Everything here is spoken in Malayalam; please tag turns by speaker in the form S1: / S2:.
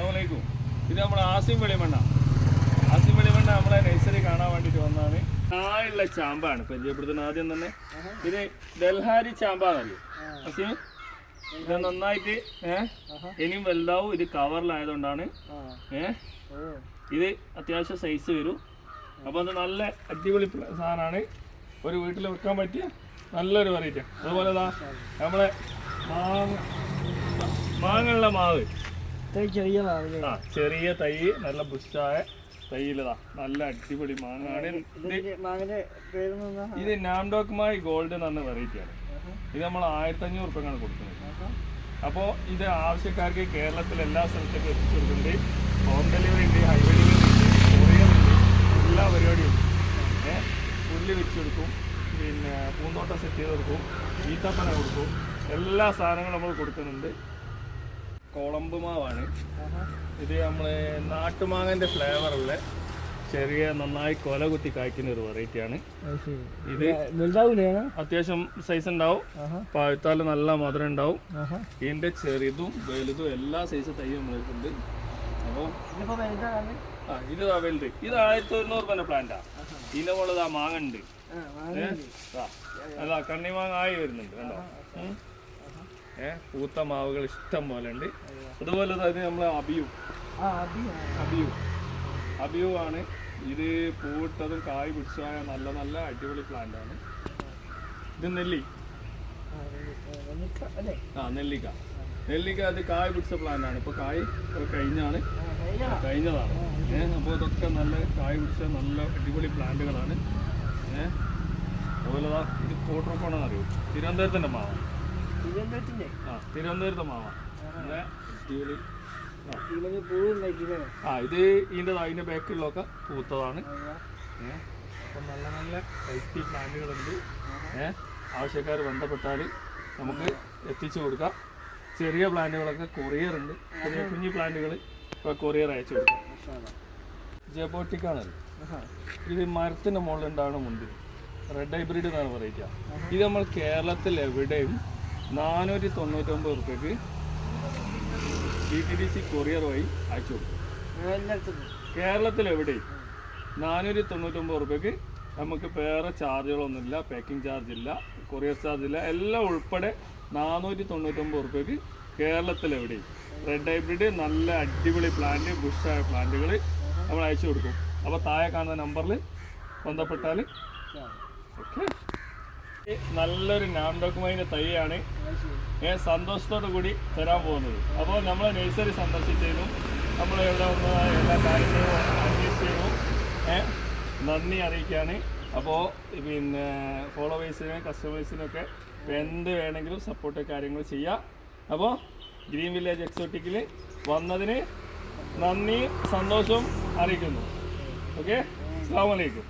S1: അസ്സലാമലൈക്കും. ഇത് നമ്മുടെ ആസിം വെളിമണ്ണ. ആസിം വെളിമണ്ണ നമ്മളെ നഴ്സറി കാണാൻ വേണ്ടിയിട്ട് വന്നതാണ്. ആയുള്ള ചാമ്പാണ് പരിചയപ്പെടുത്തുന്നത് ആദ്യം തന്നെ. ഇത് ഡൽഹാരി ചാമ്പാന്നല്ലേ ആസിം ഇത് നന്നായിട്ട് ഏഹ് ഇനിയും വലുതാവും. ഇത് കവറിലായതുകൊണ്ടാണ്. ഏഹ് ഇത് അത്യാവശ്യം സൈസ് വരും. അപ്പോൾ അത് നല്ല അടിപൊളി സാധനമാണ്. ഒരു വീട്ടിൽ വെക്കാൻ പറ്റിയ നല്ലൊരു വെറൈറ്റി അതുപോലെ നമ്മളെ മാങ്ങ മാങ്ങയുള്ള മാവ്.
S2: ചെറിയ
S1: ആ ചെറിയ തൈ നല്ല ബുഷായ തൈയിലതാ. നല്ല അടിപൊളി മാങ്ങാണ് ഇത് നാംഡോക്കുമായി ഗോൾഡ് എന്ന് പറഞ്ഞ വെറൈറ്റിയാണ് ഇത് നമ്മൾ ആയിരത്തി അഞ്ഞൂറ് കൊടുക്കുന്നത്. അപ്പോൾ ഇത് ആവശ്യക്കാർക്ക് കേരളത്തിൽ എല്ലാ സ്ഥലത്തേക്കും എത്തിച്ചു കൊടുക്കുന്നുണ്ട്. ഹോം ഡെലിവറി ഉണ്ട് ഹൈവേ ഡെലിവറി ഉണ്ട് കൊറിയർ ഉണ്ട് എല്ലാ പരിപാടിയും ഉണ്ട്. ഏഹ് പുല്ല് വെച്ച് കൊടുക്കും പിന്നെ പൂന്തോട്ടം സെറ്റ് ചെയ്ത് കൊടുക്കും ഈത്തപ്പന കൊടുക്കും എല്ലാ സാധനങ്ങളും നമ്മൾ കൊടുക്കുന്നുണ്ട്. കുളമ്പ് മാവാണ്. ഇത് നമ്മളെ നാട്ടുമാങ്ങന്റെ ഫ്ലേവറുള്ള ചെറിയ നന്നായി കൊല കുത്തി കായ്ക്കുന്ന ഒരു വെറൈറ്റിയാണ് ഇത് അത്യാവശ്യം സൈസ് ഉണ്ടാവും. പഴുത്താൽ നല്ല മധുരം ഉണ്ടാവും.
S2: ഇതിന്റെ
S1: ചെറിയതും ചെറുതും വലുതും എല്ലാ സൈസ് തൈ നമ്മളുണ്ട് അപ്പോൾ ആ ഇത് വലുത്. ഇത് ആയിരത്തി ഒരുന്നൂറ് രൂപ പ്ലാന്റാ ഇതിനെ മുകളിൽ ആ മാങ്ങ ഉണ്ട്.
S2: അല്ല
S1: അതാ കണ്ണിമാങ്ങ ആയി വരുന്നുണ്ട് കണ്ടോ? പൂത്ത മാവുകൾ ഇഷ്ടം പോലെ ഉണ്ട് അതുപോലെ തന്നെ നമ്മൾ അബിയു. അബിയു. അബിയു. ആണ് ഇത് പൂവിട്ടതും കായ് പിടിച്ചതായ നല്ല നല്ല അടിപൊളി പ്ലാന്റ് ആണ്. ഇത് നെല്ലി. ആ നെല്ലിക്ക നെല്ലിക്ക. അത് കായ് പിടിച്ച പ്ലാന്റ് ആണ്. ഇപ്പൊ കായ് കഴിഞ്ഞാണ്? കഴിഞ്ഞതാണ്. ഏഹ് അപ്പോൾ ഇതൊക്കെ നല്ല കായ് പിടിച്ച നല്ല അടിപൊളി പ്ലാന്റുകളാണ് ഏഹ് അതുപോലെ ഇത് കോട്ടറക്കോണെന്ന് അറിയൂ
S2: തിരുവനന്തപുരത്തിന്റെ മാവാണ്.
S1: ആ തിരുവനന്തപുരത്തെ മാവ ആ. ഇത് ഇതിന്റെ അതിന്റെ ബാക്കിലുള്ളതൊക്കെ പൂത്തതാണ്. അപ്പം നല്ല നല്ല ഹെൽത്തി പ്ലാന്റുകളുണ്ട്. ഏഹ് ആവശ്യക്കാർ ബന്ധപ്പെട്ടാൽ നമുക്ക് എത്തിച്ചു കൊടുക്കാം. ചെറിയ പ്ലാന്റുകളൊക്കെ കൊറിയർ ഉണ്ട്. ചെറിയ കുഞ്ഞു പ്ലാന്റുകൾ ഇപ്പോൾ കൊറിയർ അയച്ചു കൊടുക്കാം. ജബോട്ടിക്കാണത് ഇത് മരത്തിന്റെ മുകളിലുണ്ടാവുന്ന മുന്തിരി റെഡ് ഹൈബ്രിഡ് എന്നാണ് പറയുക. ഇത് നമ്മൾ കേരളത്തിൽ എവിടെയും നാനൂറ്റി തൊണ്ണൂറ്റൊമ്പത് റുപ്യക്ക് D T D C courier വഴി അയച്ചു കൊടുക്കും കേരളത്തിൽ എവിടെ നാനൂറ്റി തൊണ്ണൂറ്റൊമ്പത് റുപ്യക്ക് നമുക്ക് വേറെ ചാർജുകളൊന്നുമില്ല പാക്കിംഗ് ചാർജ് ഇല്ല കൊറിയർ ചാർജ് ഇല്ല എല്ലാം ഉൾപ്പെടെ നാനൂറ്റി തൊണ്ണൂറ്റൊമ്പത് റുപ്യക്ക് കേരളത്തിൽ എവിടെ റെഡ് ഹൈബ്രിഡ് നല്ല അടിപൊളി പ്ലാന്റ് ബുഷായ പ്ലാന്റുകൾ നമ്മൾ അയച്ചു കൊടുക്കും. അപ്പോൾ താഴെ കാണുന്ന നമ്പറിൽ ബന്ധപ്പെട്ടാൽ ഓക്കെ നല്ലൊരു നാംഡോക്കുമൈന്റെ തൈയാണ് ഏ സന്തോഷത്തോടു കൂടി തരാൻ പോകുന്നത്. അപ്പോൾ നമ്മൾ നഴ്സറി സന്ദർശിച്ചതിനും നമ്മൾ എവിടെ വന്ന എല്ലാ കാര്യങ്ങളും അന്വേഷിച്ചതിനും നന്ദി അറിയിക്കുകയാണ്. അപ്പോൾ പിന്നെ ഫോളോവേഴ്സിനും കസ്റ്റമേഴ്സിനൊക്കെ എന്ത് വേണമെങ്കിലും സപ്പോർട്ട് കാര്യങ്ങൾ ചെയ്യാം. അപ്പോൾ ഗ്രീൻ വില്ലേജ് എക്സോട്ടിക്കിൽ വന്നതിന് നന്ദി സന്തോഷവും അറിയിക്കുന്നു. ഓക്കെ? അസ്സാം വലൈക്കും